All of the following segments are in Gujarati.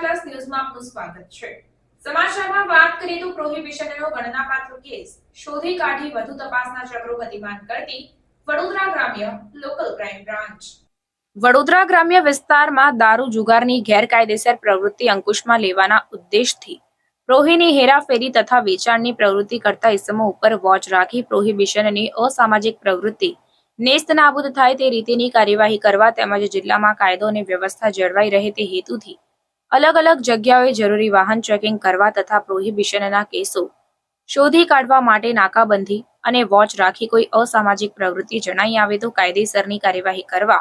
આપનું સ્વાગત છે. સમાચારમાં વાત કરીએ તો પ્રોહિબિશનનો ગણનાપાત્ર કેસ. શોધી કાઢી વધુ તપાસના ચક્રો ગતિમાન કરતી વડોદરા ગ્રામ્ય લોકલ ક્રાઇમ બ્રાન્ચ વડોદરા ગ્રામ્ય વિસ્તારમાં દારૂ જુગારની ગેરકાયદેસર પ્રવૃત્તિ અંકુશમાં લેવાના ઉદ્દેશથી પ્રોહીની હેરાફેરી તથા વેચાણની પ્રવૃત્તિ કરતા ઇસમો ઉપર વોચ રાખી પ્રોહિબિશનની અસામાજિક પ્રવૃત્તિ નેસ્ત નાબૂદ થાય તે રીતેની કાર્યવાહી કરવા તેમજ જિલ્લામાં કાયદો અને વ્યવસ્થા જળવાઈ રહે તે હેતુથી અલગ અલગ જગ્યાઓએ જરૂરી વાહન ચેકિંગ કરવા તથા પ્રોહિબિશનના કેસો શોધી કાઢવા માટે નાકાબંધી અને વોચ રાખી કોઈ અસામાજિક પ્રવૃત્તિ જણાઈ આવે તો કાયદેસરની કાર્યવાહી કરવા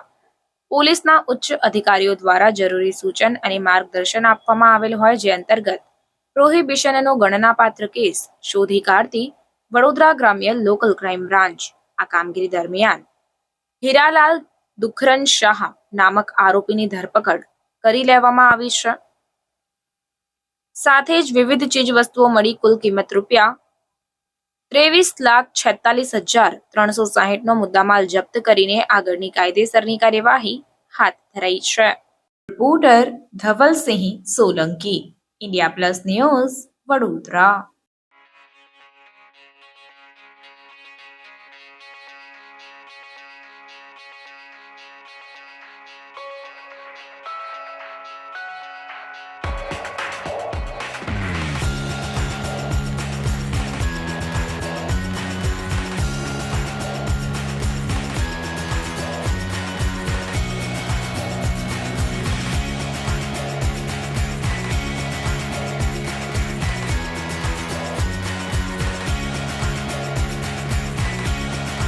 પોલીસના ઉચ્ચ અધિકારીઓ દ્વારા જરૂરી સૂચન અને માર્ગદર્શન આપવામાં આવેલ હોય જે અંતર્ગત પ્રોહિબિશનનો ગણનાપાત્ર કેસ શોધી કાઢતી વડોદરા ગ્રામ્ય લોકલ ક્રાઇમ બ્રાન્ચ આ કામગીરી દરમિયાન હીરાલાલ દુખરન શાહ નામક આરોપીની ધરપકડ કરી લેવામાં આવી છે. સાથે જ વિવિધ ચીજ વસ્તુઓ મળી કુલ કિંમત રૂપિયા ત્રેવીસ લાખ છેતાલીસ હજાર ત્રણસો સાહીઠ નો મુદ્દામાલ જપ્ત કરીને આગળની કાયદેસરની કાર્યવાહી હાથ ધરાઈ છે. Reporter Dhavalsinh Solanki, India plus news Vadodara.